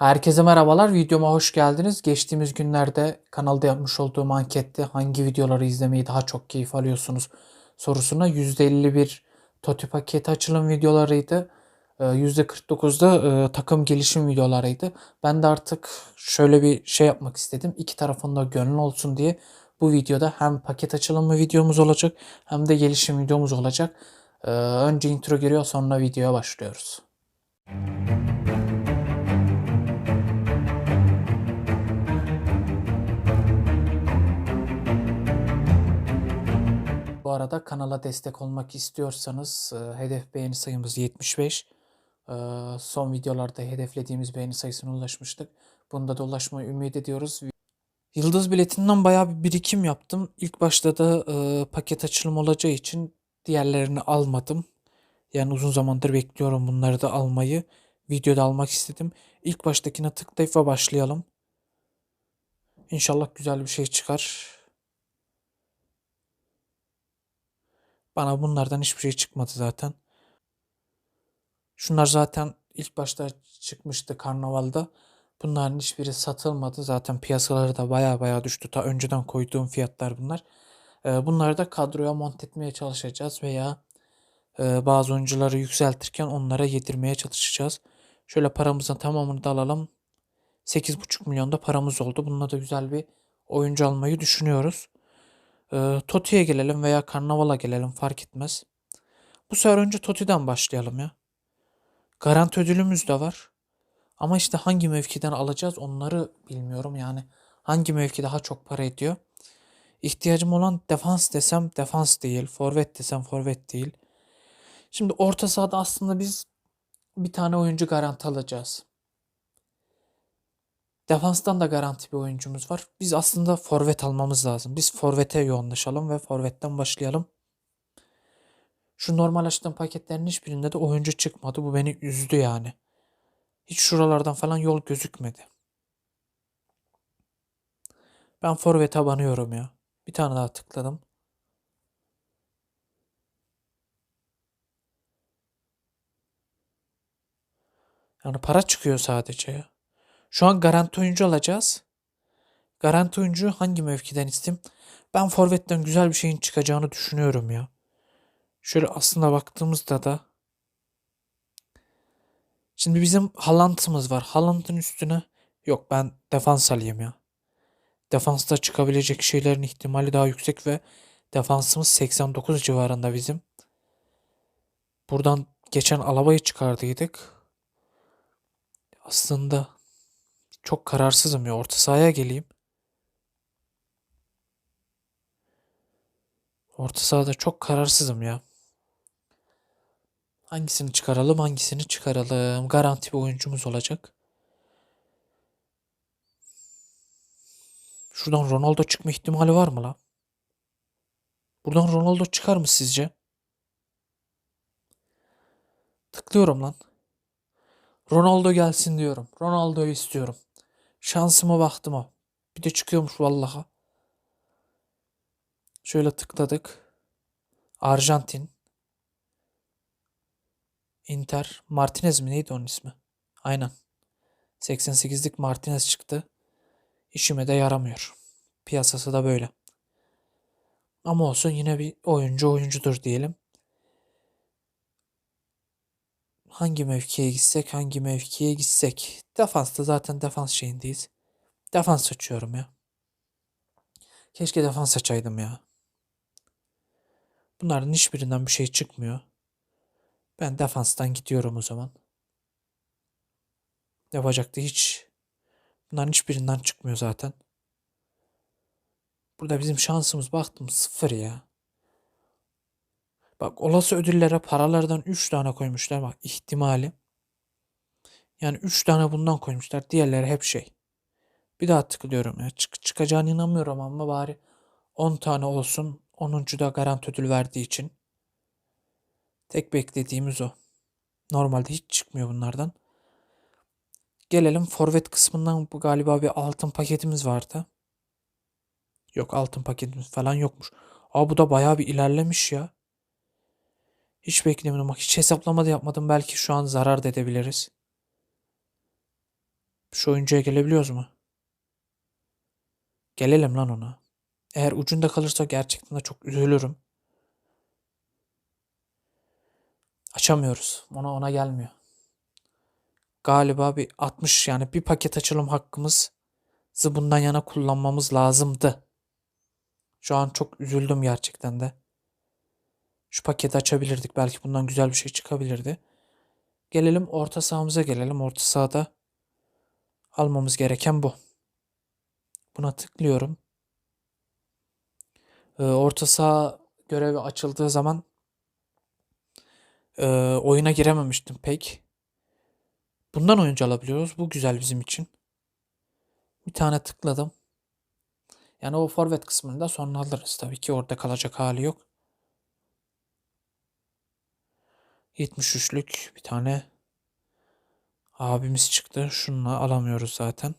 Herkese merhabalar. Videoma hoş geldiniz. Geçtiğimiz günlerde kanalda yapmış olduğum ankette hangi videoları izlemeyi daha çok keyif alıyorsunuz sorusuna %51 TOTI paket açılım videolarıydı. Ee, %49'da e, takım gelişim videolarıydı. Ben de artık şöyle bir şey yapmak istedim. İki tarafında gönül olsun diye bu videoda hem paket açılımı videomuz olacak hem de gelişim videomuz olacak. Ee, Önce intro giriyor sonra videoya başlıyoruz. Bu arada kanala destek olmak istiyorsanız e, hedef beğeni sayımız 75. E, son videolarda hedeflediğimiz beğeni sayısına ulaşmıştık. Bunda da ulaşmayı ümit ediyoruz. Yıldız biletinden bayağı bir birikim yaptım. İlk başta da e, paket açılım olacağı için diğerlerini almadım. Yani uzun zamandır bekliyorum bunları da almayı. Videoda almak istedim. İlk baştakine tıklayıp başlayalım. İnşallah güzel bir şey çıkar. Bana bunlardan hiçbir şey çıkmadı zaten. Şunlar zaten ilk başta çıkmıştı karnavalda. Bunların hiçbiri satılmadı. Zaten piyasaları da baya baya düştü. Ta önceden koyduğum fiyatlar bunlar. Ee, bunları da kadroya monte etmeye çalışacağız veya e, bazı oyuncuları yükseltirken onlara yedirmeye çalışacağız. Şöyle paramızın tamamını da alalım. 8,5 milyonda paramız oldu. Bununla da güzel bir oyuncu almayı düşünüyoruz. Ee, Toti'ye gelelim veya Karnaval'a gelelim fark etmez. Bu sefer önce Toti'den başlayalım ya. Garanti ödülümüz de var. Ama işte hangi mevkiden alacağız onları bilmiyorum yani. Hangi mevki daha çok para ediyor? İhtiyacım olan defans desem defans değil. Forvet desem forvet değil. Şimdi orta sahada aslında biz bir tane oyuncu garanti alacağız. Defanstan da garanti bir oyuncumuz var. Biz aslında forvet almamız lazım. Biz forvete yoğunlaşalım ve forvetten başlayalım. Şu normal açtığım paketlerin hiçbirinde de oyuncu çıkmadı. Bu beni üzdü yani. Hiç şuralardan falan yol gözükmedi. Ben forvete abanıyorum ya. Bir tane daha tıkladım. Yani para çıkıyor sadece ya. Şu an garanti oyuncu alacağız. Garanti oyuncu hangi mevkiden isteyeyim? Ben forvetten güzel bir şeyin çıkacağını düşünüyorum ya. Şöyle aslında baktığımızda da Şimdi bizim Haaland'ımız var. Haaland'ın üstüne yok ben defans alayım ya. Defansta çıkabilecek şeylerin ihtimali daha yüksek ve defansımız 89 civarında bizim. Buradan geçen Alaba'yı çıkardıydık. Aslında çok kararsızım ya. Orta sahaya geleyim. Orta sahada çok kararsızım ya. Hangisini çıkaralım, hangisini çıkaralım. Garanti bir oyuncumuz olacak. Şuradan Ronaldo çıkma ihtimali var mı la? Buradan Ronaldo çıkar mı sizce? Tıklıyorum lan. Ronaldo gelsin diyorum. Ronaldo'yu istiyorum. Şansıma baktım o. Bir de çıkıyormuş vallaha. Şöyle tıkladık. Arjantin. Inter. Martinez mi neydi onun ismi? Aynen. 88'lik Martinez çıktı. İşime de yaramıyor. Piyasası da böyle. Ama olsun yine bir oyuncu oyuncudur diyelim. Hangi mevkiye gitsek, hangi mevkiye gitsek. Defansta zaten defans şeyindeyiz. Defans açıyorum ya. Keşke defans açaydım ya. Bunların hiçbirinden bir şey çıkmıyor. Ben defanstan gidiyorum o zaman. Yapacaktı hiç. Bunların hiçbirinden çıkmıyor zaten. Burada bizim şansımız baktım sıfır ya. Bak olası ödüllere paralardan 3 tane koymuşlar bak ihtimali. Yani 3 tane bundan koymuşlar. Diğerleri hep şey. Bir daha tıklıyorum ya. Çık çıkacağına inanmıyorum ama bari 10 tane olsun. 10. da garanti ödül verdiği için. Tek beklediğimiz o. Normalde hiç çıkmıyor bunlardan. Gelelim forvet kısmından bu galiba bir altın paketimiz vardı. Yok altın paketimiz falan yokmuş. Aa bu da bayağı bir ilerlemiş ya. Hiç beklemiyordum. Hiç hesaplama da yapmadım. Belki şu an zarar da edebiliriz. Şu oyuncuya gelebiliyoruz mu? Gelelim lan ona. Eğer ucunda kalırsa gerçekten de çok üzülürüm. Açamıyoruz. Ona ona gelmiyor. Galiba bir 60 yani bir paket açılım hakkımızı bundan yana kullanmamız lazımdı. Şu an çok üzüldüm gerçekten de. Şu paketi açabilirdik. Belki bundan güzel bir şey çıkabilirdi. Gelelim orta sahamıza gelelim. Orta sahada almamız gereken bu. Buna tıklıyorum. Ee, orta saha görevi açıldığı zaman e, oyuna girememiştim pek. Bundan oyuncu alabiliyoruz. Bu güzel bizim için. Bir tane tıkladım. Yani o forvet kısmını da sonra alırız. Tabii ki orada kalacak hali yok. 73'lük bir tane abimiz çıktı. Şununla alamıyoruz zaten.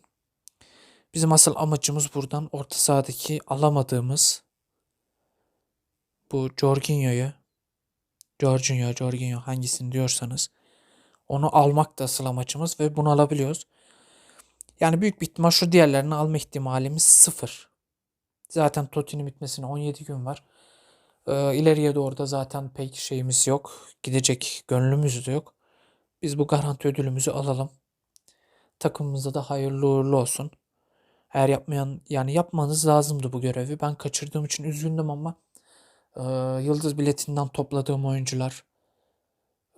Bizim asıl amacımız buradan orta sahadaki alamadığımız bu Jorginho'yu Jorginho, Jorginho hangisini diyorsanız onu almak da asıl amacımız ve bunu alabiliyoruz. Yani büyük bir ihtimal şu diğerlerini alma ihtimalimiz sıfır. Zaten Toti'nin bitmesine 17 gün var. Ee, ileriye doğru da zaten pek şeyimiz yok. Gidecek gönlümüz de yok. Biz bu garanti ödülümüzü alalım. Takımımıza da hayırlı uğurlu olsun. Eğer yapmayan yani yapmanız lazımdı bu görevi. Ben kaçırdığım için üzgündüm ama e, yıldız biletinden topladığım oyuncular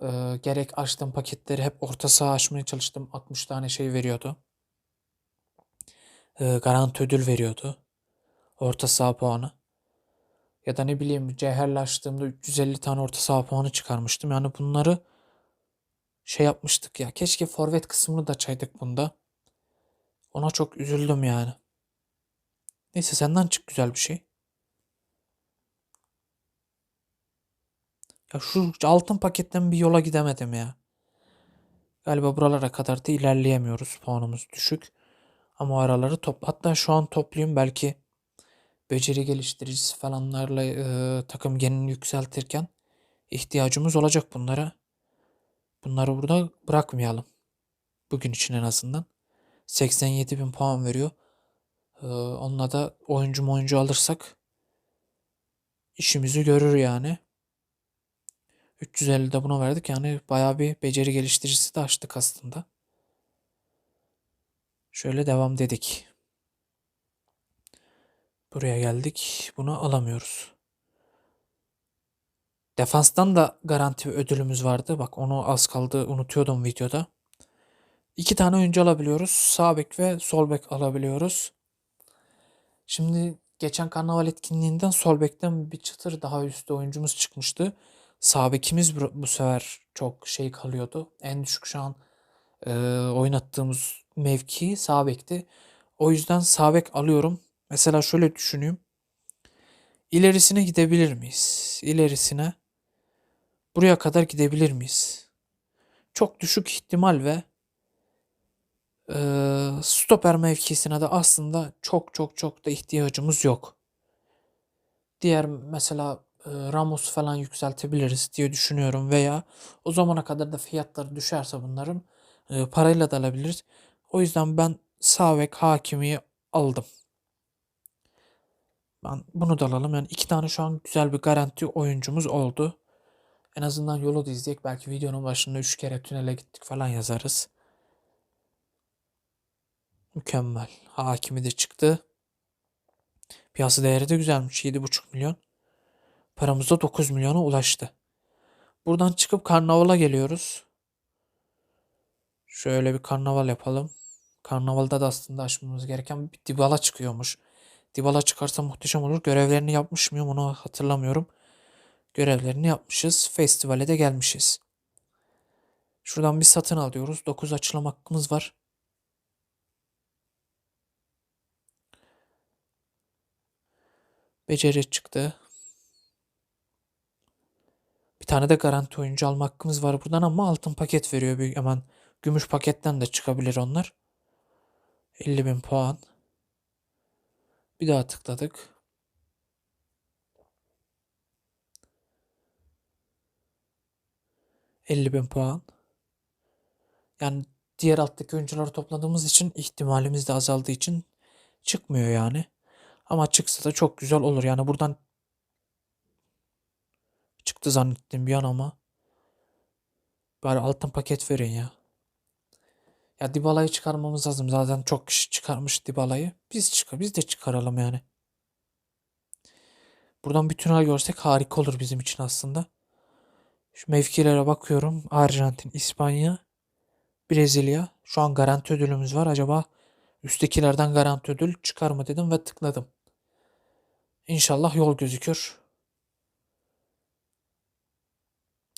e, gerek açtığım paketleri hep orta saha açmaya çalıştım. 60 tane şey veriyordu. E, garanti ödül veriyordu. Orta saha puanı. Ya da ne bileyim cevherle açtığımda 350 tane orta saha puanı çıkarmıştım. Yani bunları şey yapmıştık ya. Keşke forvet kısmını da açaydık bunda. Ona çok üzüldüm yani. Neyse senden çık güzel bir şey. Ya şu altın paketten bir yola gidemedim ya. Galiba buralara kadar da ilerleyemiyoruz. Puanımız düşük. Ama araları top hatta şu an toplayayım belki beceri geliştiricisi falanlarla e, takım genini yükseltirken ihtiyacımız olacak bunlara. Bunları burada bırakmayalım. Bugün için en azından. 87 bin puan veriyor. Ee, onunla da oyuncu oyuncu alırsak işimizi görür yani. 350 de buna verdik. Yani bayağı bir beceri geliştiricisi de açtık aslında. Şöyle devam dedik. Buraya geldik. Bunu alamıyoruz. Defanstan da garanti ödülümüz vardı. Bak onu az kaldı unutuyordum videoda. İki tane oyuncu alabiliyoruz. Sağ bek ve sol bek alabiliyoruz. Şimdi geçen karnaval etkinliğinden sol bekten bir çıtır daha üstte oyuncumuz çıkmıştı. Sağ bekimiz bu, sefer çok şey kalıyordu. En düşük şu an e, oynattığımız mevki sağ bekti. O yüzden sağ bek alıyorum. Mesela şöyle düşüneyim. İlerisine gidebilir miyiz? İlerisine buraya kadar gidebilir miyiz? Çok düşük ihtimal ve e, stoper mevkisine de aslında çok çok çok da ihtiyacımız yok. Diğer mesela e, Ramos falan yükseltebiliriz diye düşünüyorum veya o zamana kadar da fiyatları düşerse bunların e, parayla da alabiliriz. O yüzden ben sağ bek hakimi aldım. Ben bunu da alalım. Yani iki tane şu an güzel bir garanti oyuncumuz oldu. En azından yolu da izleyek. Belki videonun başında üç kere tünele gittik falan yazarız. Mükemmel. Hakimi de çıktı. Piyasa değeri de güzelmiş. 7,5 milyon. Paramız da 9 milyona ulaştı. Buradan çıkıp karnavala geliyoruz. Şöyle bir karnaval yapalım. Karnavalda da aslında açmamız gereken bir Dybala çıkıyormuş. Dybala çıkarsa muhteşem olur. Görevlerini yapmış mıyım onu hatırlamıyorum. Görevlerini yapmışız. Festivale de gelmişiz. Şuradan bir satın alıyoruz. 9 açılım hakkımız var. Beceri çıktı. Bir tane de garanti oyuncu alma hakkımız var buradan ama altın paket veriyor. Büyük, hemen gümüş paketten de çıkabilir onlar. 50 bin puan. Bir daha tıkladık. Elli bin puan. Yani diğer alttaki oyuncuları topladığımız için ihtimalimiz de azaldığı için çıkmıyor yani. Ama çıksa da çok güzel olur. Yani buradan çıktı zannettim bir an ama. Bari altın paket verin ya. Ya Dybala'yı çıkarmamız lazım. Zaten çok kişi çıkarmış Dybala'yı. Biz çıkar, biz de çıkaralım yani. Buradan bir tünel görsek harika olur bizim için aslında. Şu mevkilere bakıyorum. Arjantin, İspanya, Brezilya. Şu an garanti ödülümüz var. Acaba üsttekilerden garanti ödül çıkar mı dedim ve tıkladım. İnşallah yol gözükür.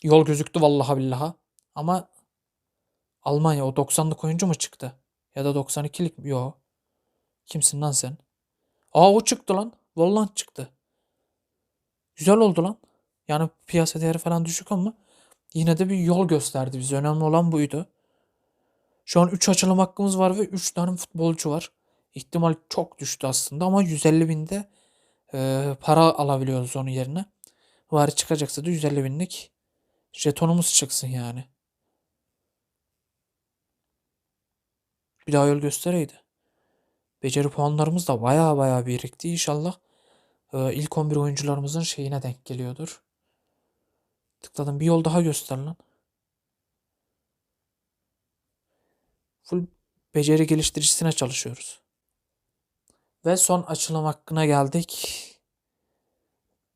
Yol gözüktü vallahi billaha. Ama Almanya o 90'lık oyuncu mu çıktı? Ya da 92'lik mi? Yo. Kimsin lan sen? Aa o çıktı lan. Vallahi çıktı. Güzel oldu lan. Yani piyasa değeri falan düşük ama yine de bir yol gösterdi bize. Önemli olan buydu. Şu an 3 açılım hakkımız var ve 3 tane futbolcu var. İhtimal çok düştü aslında ama 150 binde e, para alabiliyoruz onun yerine. Var çıkacaksa da 150 binlik jetonumuz çıksın yani. Bir daha yol göstereydi. Beceri puanlarımız da baya baya birikti. İnşallah e, ilk 11 oyuncularımızın şeyine denk geliyordur. Tıkladım. Bir yol daha göster lan. Full beceri geliştiricisine çalışıyoruz. Ve son açılım hakkına geldik.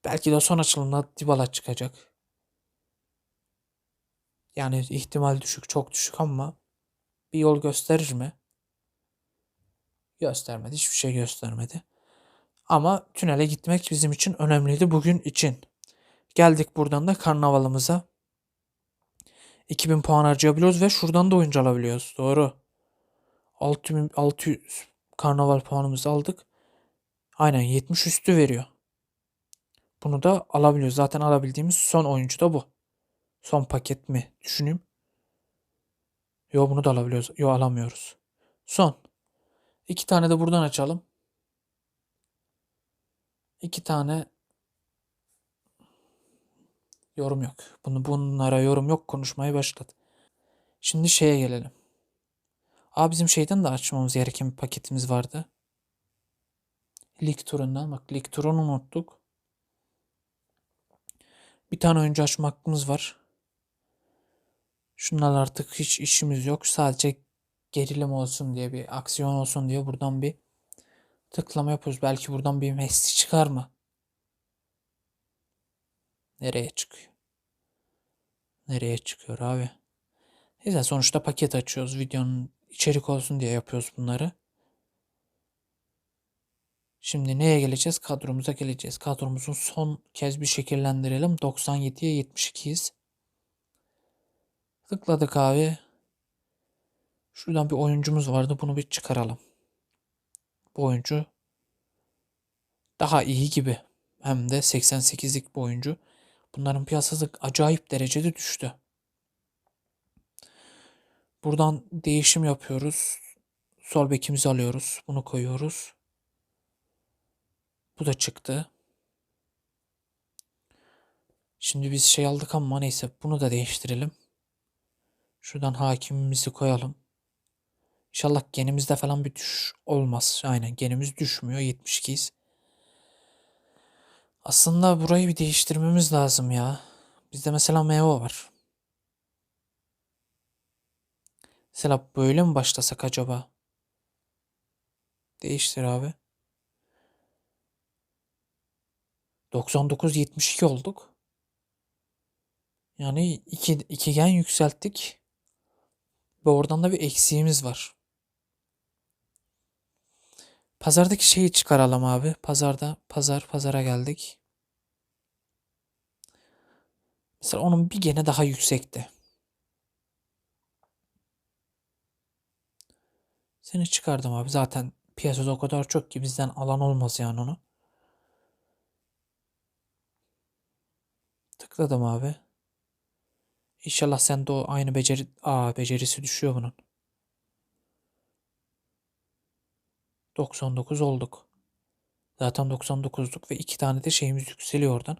Belki de son açılımda Dybala çıkacak. Yani ihtimal düşük, çok düşük ama bir yol gösterir mi? Göstermedi. Hiçbir şey göstermedi. Ama tünele gitmek bizim için önemliydi bugün için. Geldik buradan da karnavalımıza. 2000 puan harcayabiliyoruz ve şuradan da oyuncu alabiliyoruz. Doğru. 6600 karnaval puanımızı aldık. Aynen 70 üstü veriyor. Bunu da alabiliyoruz. Zaten alabildiğimiz son oyuncu da bu. Son paket mi düşüneyim. Yo bunu da alabiliyoruz. Yo alamıyoruz. Son. İki tane de buradan açalım. İki tane yorum yok. Bunu bunlara yorum yok. Konuşmaya başladı. Şimdi şeye gelelim. Aa bizim şeyden de açmamız gereken bir paketimiz vardı. Lig turundan. Bak lig turunu unuttuk. Bir tane oyuncu açma hakkımız var. Şunlar artık hiç işimiz yok. Sadece gerilim olsun diye bir aksiyon olsun diye buradan bir tıklama yapıyoruz. Belki buradan bir Messi çıkar mı? Nereye çıkıyor? Nereye çıkıyor abi? Neyse sonuçta paket açıyoruz. Videonun içerik olsun diye yapıyoruz bunları. Şimdi neye geleceğiz? Kadromuza geleceğiz. Kadromuzun son kez bir şekillendirelim. 97'ye 72'yiz. Tıkladık abi. Şuradan bir oyuncumuz vardı. Bunu bir çıkaralım. Bu oyuncu daha iyi gibi. Hem de 88'lik bir oyuncu. Bunların piyasası acayip derecede düştü. Buradan değişim yapıyoruz. Sol bekimizi alıyoruz. Bunu koyuyoruz. Bu da çıktı. Şimdi biz şey aldık ama neyse bunu da değiştirelim. Şuradan hakimimizi koyalım. İnşallah genimizde falan bir düş olmaz. Aynen genimiz düşmüyor. 72'yiz. Aslında burayı bir değiştirmemiz lazım ya. Bizde mesela Meo var. Mesela böyle mi başlasak acaba? Değiştir abi. 99-72 olduk. Yani iki, ikigen yükselttik. Ve oradan da bir eksiğimiz var. Pazardaki şeyi çıkaralım abi. Pazarda pazar pazara geldik. Mesela onun bir gene daha yüksekti. Seni çıkardım abi. Zaten piyasada o kadar çok ki bizden alan olmaz yani onu. Tıkladım abi. İnşallah sen de o aynı beceri... Aa becerisi düşüyor bunun. 99 olduk. Zaten 99'luk ve iki tane de şeyimiz yükseliyor oradan.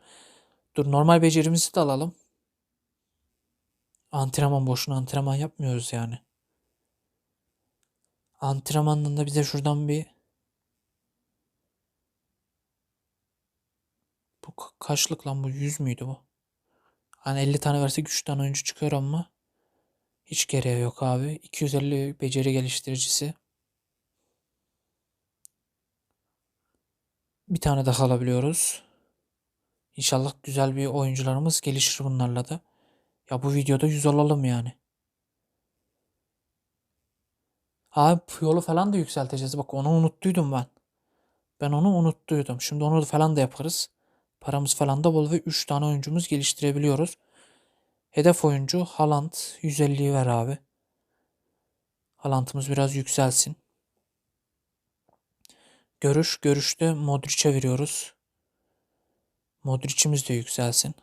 Dur normal becerimizi de alalım. Antrenman boşuna antrenman yapmıyoruz yani. Antrenmanında bize şuradan bir bu ka- kaçlık lan bu 100 müydü bu? Hani 50 tane versek 3 tane oyuncu çıkıyor ama hiç gereği yok abi. 250 beceri geliştiricisi. Bir tane daha alabiliyoruz. İnşallah güzel bir oyuncularımız gelişir bunlarla da. Ya bu videoda 100 olalım yani. Abi Puyol'u falan da yükselteceğiz. Bak onu unuttuydum ben. Ben onu unuttuydum. Şimdi onu falan da yaparız. Paramız falan da bol ve 3 tane oyuncumuz geliştirebiliyoruz. Hedef oyuncu Haaland 150'yi ver abi. Haaland'ımız biraz yükselsin. Görüş, görüşte Modric'e veriyoruz. Modric'imiz de yükselsin.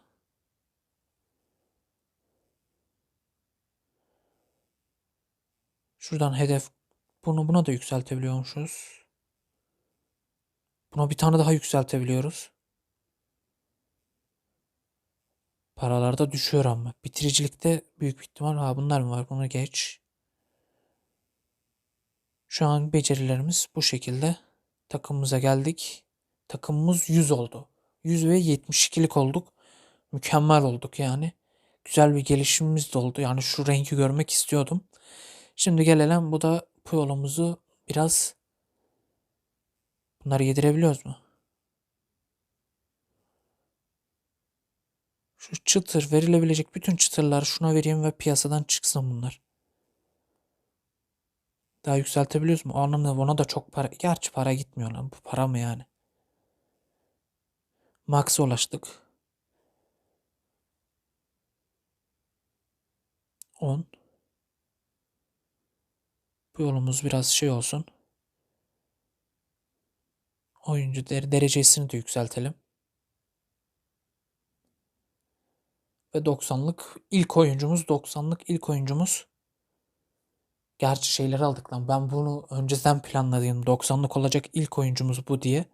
Şuradan hedef bunu buna da yükseltebiliyormuşuz. Buna bir tane daha yükseltebiliyoruz. Paralarda düşüyor ama. Bitiricilikte büyük ihtimal ha bunlar mı var? Bunu geç. Şu an becerilerimiz bu şekilde. Takımımıza geldik. Takımımız 100 oldu. 100 ve 72'lik olduk. Mükemmel olduk yani. Güzel bir gelişimimiz de oldu. Yani şu rengi görmek istiyordum. Şimdi gelelim bu da Puyol'umuzu biraz bunları yedirebiliyoruz mu? Şu çıtır verilebilecek bütün çıtırları şuna vereyim ve piyasadan çıksın bunlar. Daha yükseltebiliyoruz mu? O anlamda ona da çok para. Gerçi para gitmiyor lan. Bu para mı yani? Max'a ulaştık. 10. Bu yolumuz biraz şey olsun. Oyuncu der- derecesini de yükseltelim. Ve 90'lık ilk oyuncumuz 90'lık ilk oyuncumuz. Gerçi şeyleri aldık lan. Ben bunu önceden planladım. 90'lık olacak ilk oyuncumuz bu diye.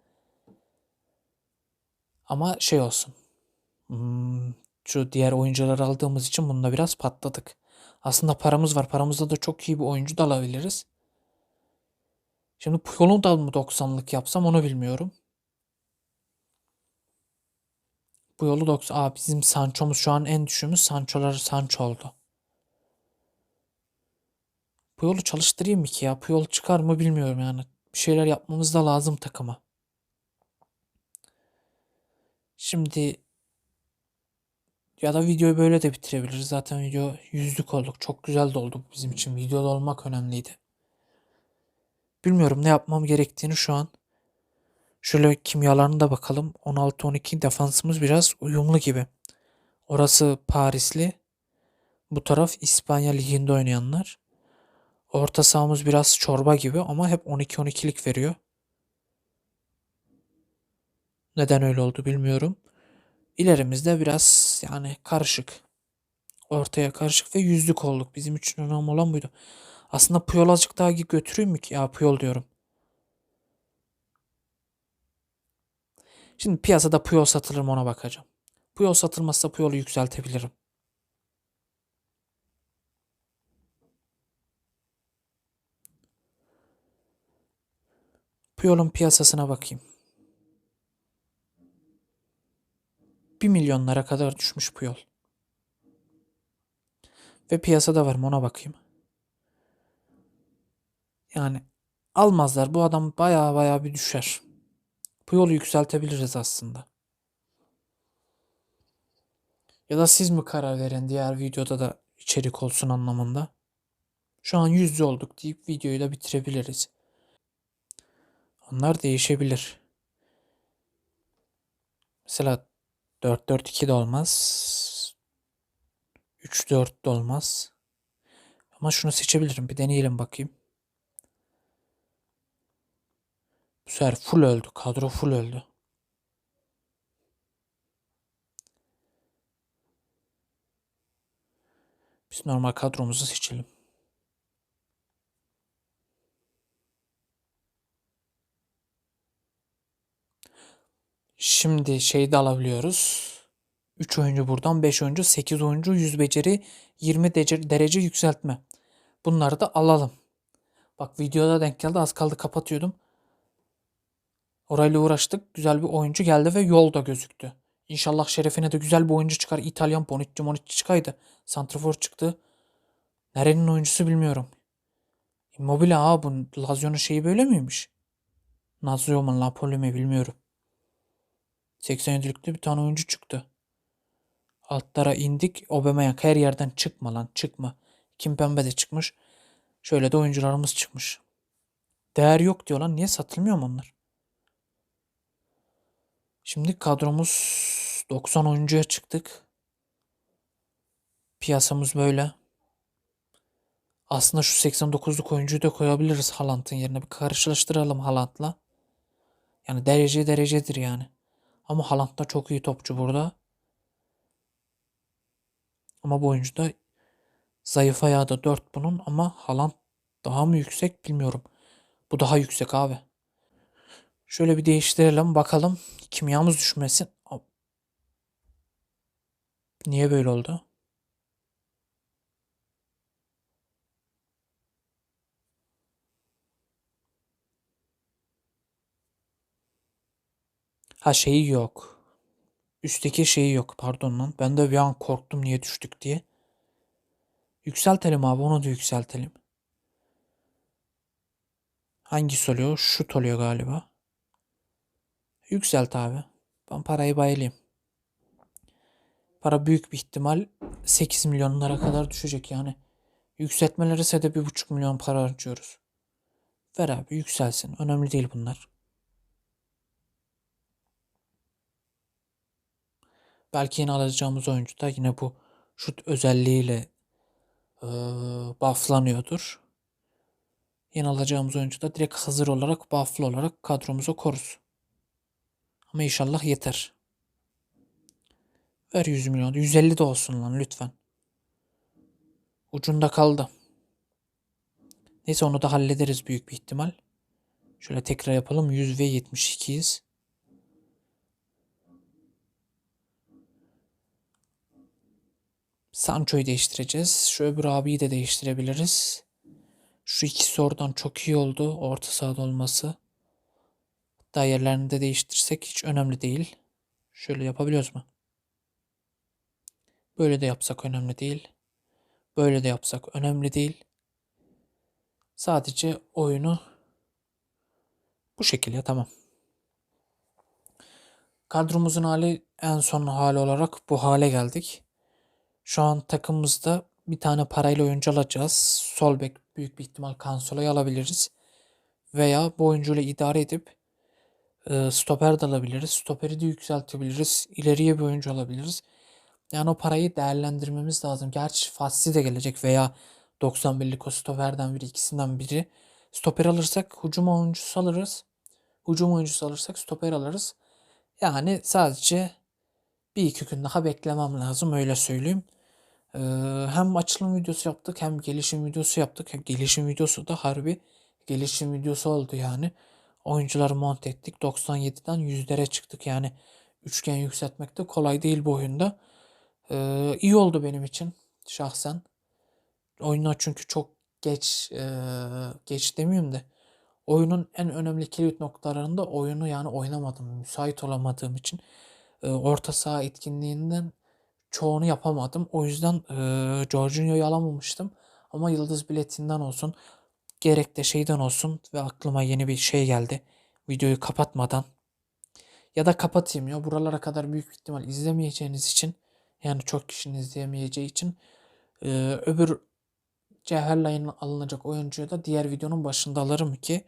Ama şey olsun. Hmm, şu diğer oyuncuları aldığımız için bunda biraz patladık. Aslında paramız var. Paramızda da çok iyi bir oyuncu da alabiliriz. Şimdi Puyol'u da mı 90'lık yapsam onu bilmiyorum. Bu yolu 90. Aa bizim Sancho'muz şu an en düşüğümüz Sancho'lar Sancho oldu. Bu yolu çalıştırayım mı ki ya? Bu yol çıkar mı bilmiyorum yani. Bir şeyler yapmamız da lazım takıma. Şimdi ya da videoyu böyle de bitirebiliriz. Zaten video yüzlük olduk. Çok güzel de oldu bizim için. Videoda olmak önemliydi. Bilmiyorum ne yapmam gerektiğini şu an. Şöyle kimyalarına da bakalım. 16-12 defansımız biraz uyumlu gibi. Orası Parisli. Bu taraf İspanya Ligi'nde oynayanlar. Orta sahamız biraz çorba gibi ama hep 12-12'lik veriyor. Neden öyle oldu bilmiyorum. İlerimizde biraz yani karışık. Ortaya karışık ve yüzlük olduk. Bizim için önemli olan buydu. Aslında Puyol azıcık daha götüreyim mi ki? Ya Puyol diyorum. Şimdi piyasada Puyol satılır mı ona bakacağım. Puyol satılmazsa Puyol'u yükseltebilirim. Puyol'un piyasasına bakayım. 1 milyonlara kadar düşmüş Puyol. Ve piyasada var ona bakayım. Yani almazlar. Bu adam baya baya bir düşer. Puyol'u yükseltebiliriz aslında. Ya da siz mi karar verin diğer videoda da içerik olsun anlamında. Şu an yüzlü olduk deyip videoyu da bitirebiliriz. Onlar değişebilir. Mesela 4-4-2 de olmaz. 3-4 de olmaz. Ama şunu seçebilirim. Bir deneyelim bakayım. Bu sefer full öldü. Kadro full öldü. Biz normal kadromuzu seçelim. Şimdi şey de alabiliyoruz. 3 oyuncu buradan, 5 oyuncu, 8 oyuncu, 100 beceri, 20 derece, yükseltme. Bunları da alalım. Bak videoda denk geldi az kaldı kapatıyordum. Orayla uğraştık. Güzel bir oyuncu geldi ve yolda gözüktü. İnşallah şerefine de güzel bir oyuncu çıkar. İtalyan Bonucci Bonucci çıkaydı. Santrafor çıktı. Nerenin oyuncusu bilmiyorum. Immobile ha bu Lazio'nun şeyi böyle miymiş? Lazio mu Napoli mi bilmiyorum. 87'likte bir tane oyuncu çıktı. Altlara indik. Aubameyang her yerden çıkma lan çıkma. Kim Pembe de çıkmış. Şöyle de oyuncularımız çıkmış. Değer yok diyor lan. Niye satılmıyor mu onlar? Şimdi kadromuz 90 oyuncuya çıktık. Piyasamız böyle. Aslında şu 89'luk oyuncuyu da koyabiliriz Haaland'ın yerine. Bir karşılaştıralım Haaland'la. Yani derece derecedir yani. Ama Haaland da çok iyi topçu burada. Ama bu oyuncu da zayıf ayağı da 4 bunun ama Haaland daha mı yüksek bilmiyorum. Bu daha yüksek abi. Şöyle bir değiştirelim bakalım. Kimyamız düşmesin. Niye böyle oldu? Ha şeyi yok. Üstteki şeyi yok pardon lan. Ben de bir an korktum niye düştük diye. Yükseltelim abi onu da yükseltelim. Hangisi oluyor? Şut oluyor galiba. Yükselt abi. Ben parayı bayılayım. Para büyük bir ihtimal 8 milyonlara kadar düşecek yani. Yükseltmeleri ise de 1,5 milyon para harcıyoruz. Ver abi yükselsin. Önemli değil bunlar. Belki yine alacağımız oyuncu da yine bu şut özelliğiyle e, bufflanıyordur. Yine alacağımız oyuncu da direkt hazır olarak bufflı olarak kadromuza koruz. Ama inşallah yeter. Ver 100 milyon. 150 de olsun lan lütfen. Ucunda kaldı. Neyse onu da hallederiz büyük bir ihtimal. Şöyle tekrar yapalım. 100 ve 72'yiz. Sancho'yu değiştireceğiz. Şu öbür abiyi de değiştirebiliriz. Şu ikisi oradan çok iyi oldu. Orta sahada olması. Hatta yerlerini de değiştirsek hiç önemli değil. Şöyle yapabiliyoruz mu? Böyle de yapsak önemli değil. Böyle de yapsak önemli değil. Sadece oyunu bu şekilde tamam. Kadromuzun hali en son hali olarak bu hale geldik. Şu an takımımızda bir tane parayla oyuncu alacağız. Sol bek büyük bir ihtimal Kansola'yı alabiliriz. Veya bu oyuncuyla idare edip e, stoper de alabiliriz. Stoperi de yükseltebiliriz. İleriye bir oyuncu alabiliriz. Yani o parayı değerlendirmemiz lazım. Gerçi Fassi de gelecek veya 91'lik o stoperden biri ikisinden biri. Stoper alırsak hücum oyuncusu alırız. Hücum oyuncusu alırsak stoper alırız. Yani sadece bir iki gün daha beklemem lazım öyle söyleyeyim. Hem açılım videosu yaptık hem gelişim videosu yaptık. Hem gelişim videosu da harbi gelişim videosu oldu yani. Oyuncuları monte ettik. 97'den 100'lere çıktık yani. Üçgen yükseltmek de kolay değil bu oyunda. Ee, iyi oldu benim için şahsen. Oyuna çünkü çok geç e, geç demeyeyim de oyunun en önemli kilit noktalarında oyunu yani oynamadım. Müsait olamadığım için e, orta saha etkinliğinden çoğunu yapamadım. O yüzden e, Jorginho'yu alamamıştım. Ama yıldız biletinden olsun gerek de şeyden olsun ve aklıma yeni bir şey geldi. Videoyu kapatmadan ya da kapatayım ya buralara kadar büyük ihtimal izlemeyeceğiniz için yani çok kişinin izleyemeyeceği için e, öbür Cevher'le alınacak oyuncuyu da diğer videonun başında alırım ki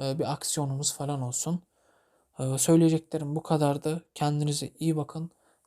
e, bir aksiyonumuz falan olsun. E, söyleyeceklerim bu kadardı. Kendinize iyi bakın.